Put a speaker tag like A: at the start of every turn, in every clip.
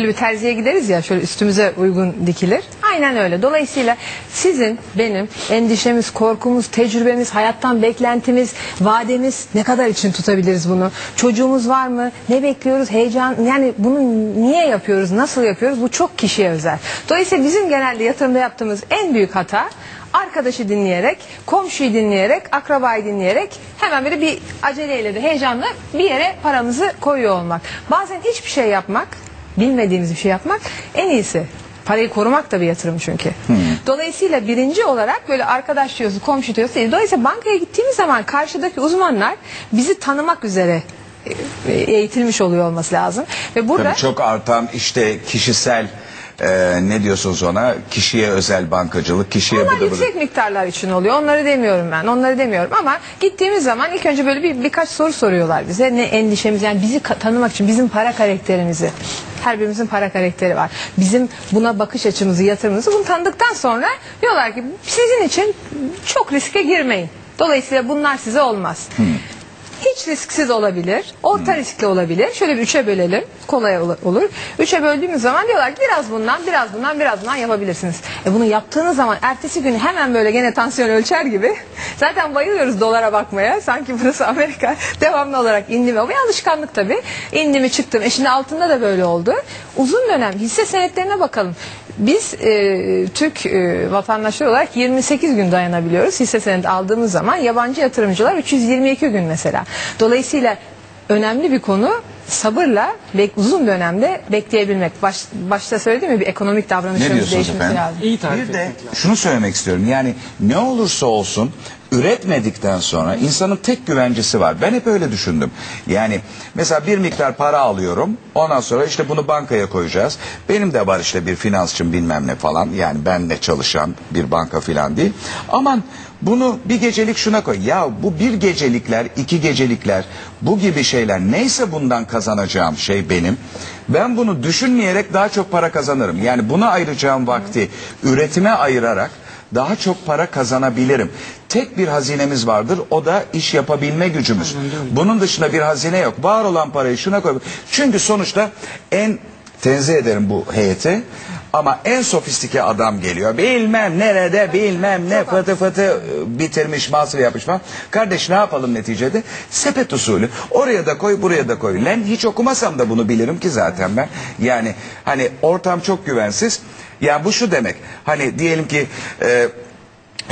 A: Böyle bir terziye gideriz ya şöyle üstümüze uygun dikilir. Aynen öyle. Dolayısıyla sizin, benim endişemiz, korkumuz, tecrübemiz, hayattan beklentimiz, vademiz ne kadar için tutabiliriz bunu? Çocuğumuz var mı? Ne bekliyoruz? Heyecan yani bunu niye yapıyoruz? Nasıl yapıyoruz? Bu çok kişiye özel. Dolayısıyla bizim genelde yatırımda yaptığımız en büyük hata arkadaşı dinleyerek, komşuyu dinleyerek, akrabayı dinleyerek hemen böyle bir aceleyle de heyecanla bir yere paramızı koyuyor olmak. Bazen hiçbir şey yapmak, bilmediğimiz bir şey yapmak en iyisi. Parayı korumak da bir yatırım çünkü. Dolayısıyla birinci olarak böyle arkadaş diyorsun, komşu diyorsun. değil. Dolayısıyla bankaya gittiğimiz zaman karşıdaki uzmanlar bizi tanımak üzere e, eğitilmiş oluyor olması lazım. Ve burada
B: Tabii çok artan işte kişisel e, ne diyorsunuz ona kişiye özel bankacılık kişiye
A: Onlar
B: bu da-
A: yüksek miktarlar için oluyor. Onları demiyorum ben. Onları demiyorum ama gittiğimiz zaman ilk önce böyle bir birkaç soru soruyorlar bize. Ne endişemiz yani bizi tanımak için bizim para karakterimizi. Her birimizin para karakteri var. Bizim buna bakış açımızı, yatırımımızı bunu tanıdıktan sonra diyorlar ki sizin için çok riske girmeyin. Dolayısıyla bunlar size olmaz. Hiç risksiz olabilir, orta riskli olabilir. Şöyle bir üçe bölelim, kolay ol- olur. Üçe böldüğümüz zaman diyorlar ki biraz bundan, biraz bundan, biraz bundan yapabilirsiniz. E bunu yaptığınız zaman ertesi gün hemen böyle gene tansiyon ölçer gibi. Zaten bayılıyoruz dolara bakmaya. Sanki burası Amerika. Devamlı olarak indi mi? O bir alışkanlık tabii. İndi mi çıktım. E şimdi altında da böyle oldu. Uzun dönem hisse senetlerine bakalım. Biz e, Türk e, vatandaşları olarak 28 gün dayanabiliyoruz. Hisse senedi aldığımız zaman yabancı yatırımcılar 322 gün mesela. Dolayısıyla önemli bir konu sabırla bek, uzun dönemde bekleyebilmek. Baş, başta söylediğim gibi bir ekonomik
B: Ne
A: davranışımız
B: diyorsunuz
A: değişmesi
B: efendim?
A: lazım.
C: İyi tarif
B: Bir de
C: etmek lazım.
B: şunu söylemek istiyorum. Yani ne olursa olsun üretmedikten sonra insanın tek güvencesi var. Ben hep öyle düşündüm. Yani mesela bir miktar para alıyorum. Ondan sonra işte bunu bankaya koyacağız. Benim de var işte bir finansçım bilmem ne falan. Yani benle çalışan bir banka falan değil. Aman bunu bir gecelik şuna koy. Ya bu bir gecelikler, iki gecelikler, bu gibi şeyler neyse bundan kazanacağım şey benim. Ben bunu düşünmeyerek daha çok para kazanırım. Yani buna ayıracağım vakti üretime ayırarak daha çok para kazanabilirim. Tek bir hazinemiz vardır. O da iş yapabilme gücümüz. Bunun dışında bir hazine yok. Var olan parayı şuna koy. Çünkü sonuçta en tenzih ederim bu heyeti. Ama en sofistike adam geliyor. Bilmem nerede bilmem ne fıtı fıtı bitirmiş master yapmış falan. Kardeş ne yapalım neticede? Sepet usulü. Oraya da koy buraya da koy. Lan hiç okumasam da bunu bilirim ki zaten ben. Yani hani ortam çok güvensiz. Ya bu şu demek. Hani diyelim ki e,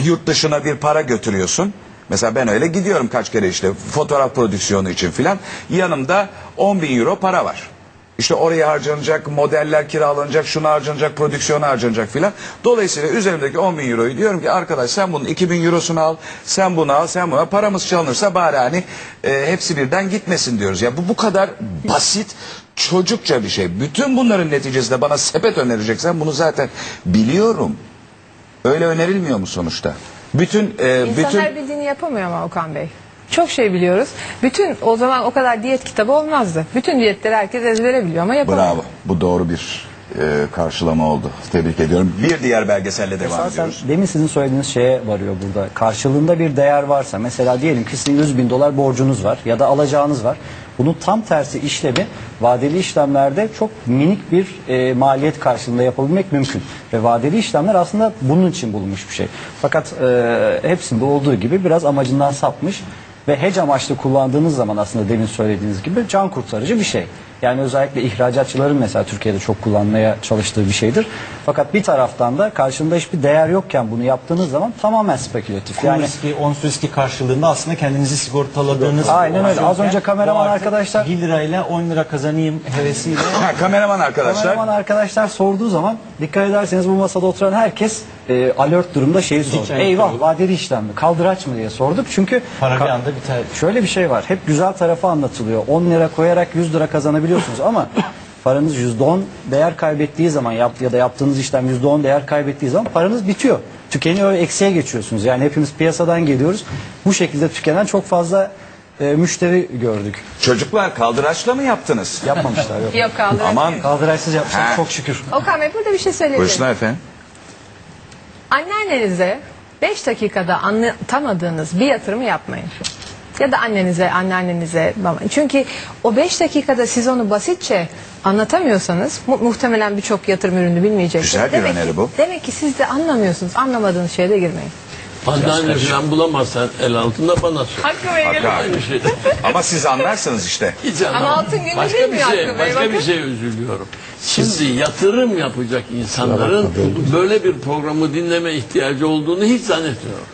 B: yurt dışına bir para götürüyorsun. Mesela ben öyle gidiyorum kaç kere işte fotoğraf prodüksiyonu için filan. Yanımda 10 bin euro para var. İşte oraya harcanacak, modeller kiralanacak, şuna harcanacak, prodüksiyona harcanacak filan. Dolayısıyla üzerimdeki 10 bin euroyu diyorum ki arkadaş sen bunun 2000 eurosunu al, sen bunu al, sen bunu al. Paramız çalınırsa bari hani e, hepsi birden gitmesin diyoruz. Ya bu bu kadar basit, çocukça bir şey. Bütün bunların neticesinde bana sepet önereceksen bunu zaten biliyorum. Öyle önerilmiyor mu sonuçta? Bütün e,
A: İnsan
B: bütün
A: her bildiğini yapamıyor ama Okan Bey. Çok şey biliyoruz. Bütün o zaman o kadar diyet kitabı olmazdı. Bütün diyetleri herkes ezbere biliyor ama yapamıyor.
B: bravo. Bu doğru bir e, karşılama oldu. Tebrik ediyorum. Bir diğer belgeselle devam
D: Esasen
B: ediyoruz.
D: demin sizin söylediğiniz şeye varıyor burada. Karşılığında bir değer varsa mesela diyelim ki sizin 100 bin dolar borcunuz var ya da alacağınız var. Bunun tam tersi işlemi vadeli işlemlerde çok minik bir e, maliyet karşılığında yapabilmek mümkün. Ve vadeli işlemler aslında bunun için bulunmuş bir şey. Fakat e, hepsinde olduğu gibi biraz amacından sapmış. Ve hedge amaçlı kullandığınız zaman aslında demin söylediğiniz gibi can kurtarıcı bir şey. Yani özellikle ihracatçıların mesela Türkiye'de çok kullanmaya çalıştığı bir şeydir. Fakat bir taraftan da karşında hiçbir değer yokken bunu yaptığınız zaman tamamen spekülatif.
C: Kur
D: Yani
C: riski, ons riski karşılığında aslında kendinizi sigortaladığınız...
D: Aynen öyle. Az önce kameraman
C: artık
D: arkadaşlar-
C: 1 lirayla 10 lira kazanayım hevesiyle...
B: Ha, kameraman arkadaşlar.
D: kameraman arkadaşlar sorduğu zaman dikkat ederseniz bu masada oturan herkes e, alert durumda şeyi sordu.
C: Hiç
D: Eyvah
C: yok.
D: vadeli işlem mi? Kaldıraç mı diye sorduk. Çünkü
C: Para bir anda biter.
D: Şöyle bir şey var. Hep güzel tarafı anlatılıyor. 10 lira koyarak 100 lira kazanabiliyorsunuz ama paranız %10 değer kaybettiği zaman yap, ya da yaptığınız işlem %10 değer kaybettiği zaman paranız bitiyor. Tükeniyor ve eksiye geçiyorsunuz. Yani hepimiz piyasadan geliyoruz. Bu şekilde tükenen çok fazla e, müşteri gördük.
B: Çocuklar kaldıraçla mı yaptınız?
D: Yapmamışlar yok.
A: Yok kaldı.
B: Aman
D: Kaldıraçsız yapmışlar
B: Ha.
D: çok şükür.
A: Okan Bey burada bir şey söyleyebilirim.
B: buyursunlar efendim.
A: Anneannenize 5 dakikada anlatamadığınız bir yatırımı yapmayın. Ya da annenize, anneannenize. baba. Çünkü o 5 dakikada siz onu basitçe anlatamıyorsanız mu- muhtemelen birçok yatırım ürünü bilmeyeceksiniz.
B: Güzel bir
A: demek
B: öneri
A: ki,
B: bu.
A: Demek ki siz de anlamadığınız Anlamadığınız şeye de girmeyin.
E: Anneanne falan bulamazsan el altında bana sor.
A: Hakkı Bey
B: Hakkı abi.
E: Şey.
B: Ama siz anlarsınız işte.
E: Hiç anlamam.
A: altın günü
E: başka
A: değil
E: bir
A: mi
E: şey,
A: Hakkı Bey?
E: Başka
A: Bakın.
E: bir şey üzülüyorum. Şimdi yatırım yapacak insanların böyle bir programı dinleme ihtiyacı olduğunu hiç zannetmiyorum.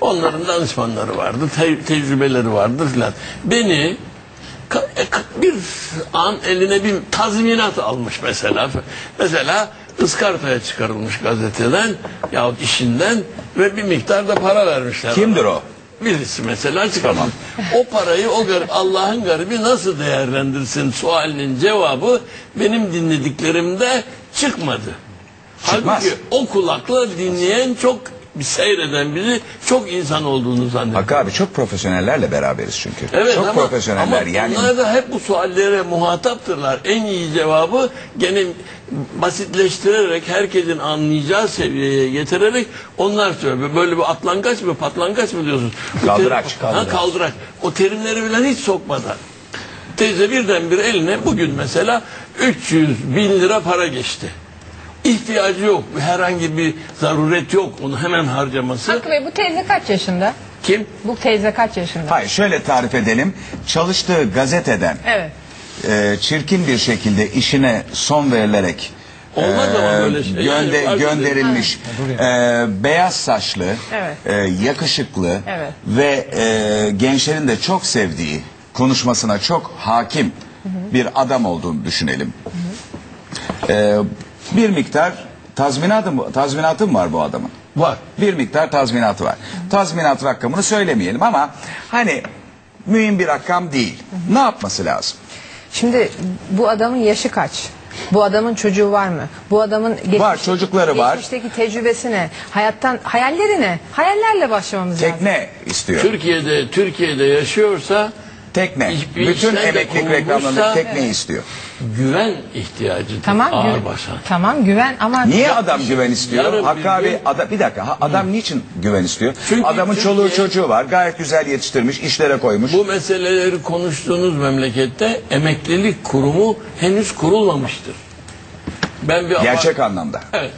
E: Onların danışmanları vardır, te- tecrübeleri vardır filan. Beni e, bir an eline bir tazminat almış mesela. Mesela ıskartaya çıkarılmış gazeteden yahut işinden ve bir miktar da para vermişler.
B: Kimdir
E: ona.
B: o?
E: Birisi mesela çıkamam. O parayı o gar- Allah'ın garibi nasıl değerlendirsin sualinin cevabı benim dinlediklerimde çıkmadı.
B: Çıkmaz.
E: Halbuki o kulakla dinleyen çok seyreden bizi çok insan olduğunu zannediyor.
B: Hakkı abi çok profesyonellerle beraberiz çünkü.
E: Evet
B: çok
E: ama,
B: profesyoneller
E: ama
B: yani.
E: onlar da hep bu suallere muhataptırlar. En iyi cevabı gene basitleştirerek herkesin anlayacağı seviyeye getirerek onlar söylüyor. Böyle bir atlangaç mı patlangaç mı diyorsunuz?
B: Kaldıraç.
E: terim- Ha, kaldıraç. O terimleri bilen hiç sokmadan. Teyze birdenbire eline bugün mesela 300 bin lira para geçti. İhtiyacı yok. Herhangi bir zaruret yok. Onu hemen harcaması.
A: Hakkı Bey bu teyze kaç yaşında?
E: Kim?
A: Bu teyze kaç yaşında?
B: Hayır şöyle tarif edelim. Çalıştığı gazeteden
A: Evet.
B: e, çirkin bir şekilde işine son verilerek
E: Olmaz
B: e,
E: ama böyle şey.
B: gönde-
E: Yani
B: gönderilmiş e, beyaz saçlı,
A: Evet.
B: e, yakışıklı
A: Evet.
B: ve e, gençlerin de çok sevdiği konuşmasına çok hakim bir adam olduğunu düşünelim. E, bir miktar tazminatı, tazminatı mı var bu adamın?
E: Var.
B: Bir miktar tazminatı var. Tazminat rakamını söylemeyelim ama hani mühim bir rakam değil. Ne yapması lazım?
A: Şimdi bu adamın yaşı kaç? Bu adamın çocuğu var mı? Bu adamın geçmişteki-
B: çocukları var.
A: Geçmişteki tecrübesi ne? Hayattan hayalleri ne? Hayallerle başlamamız lazım.
B: Tekne istiyor.
E: Türkiye'de Türkiye'de yaşıyorsa
B: Tekne.
E: İş- bir
B: Bütün
E: de
B: emeklilik reklamlarında tekne istiyor.
E: güven ihtiyacıdır
A: Tamam,
E: ağır
A: gü-
E: basan.
A: tamam güven ama
B: Niye adam güven istiyor?
E: Yarın bir
B: Hakkı abi
E: gün-
B: ada- bir dakika ha- adam niçin güven istiyor?
E: Çünkü
B: Adamın
E: Türkiye-
B: çoluğu çocuğu var. Gayet güzel yetiştirmiş, işlere koymuş.
E: Bu meseleleri konuştuğunuz memlekette emeklilik kurumu henüz kurulmamıştır. Ben bir
B: Gerçek anlamda.
E: Evet.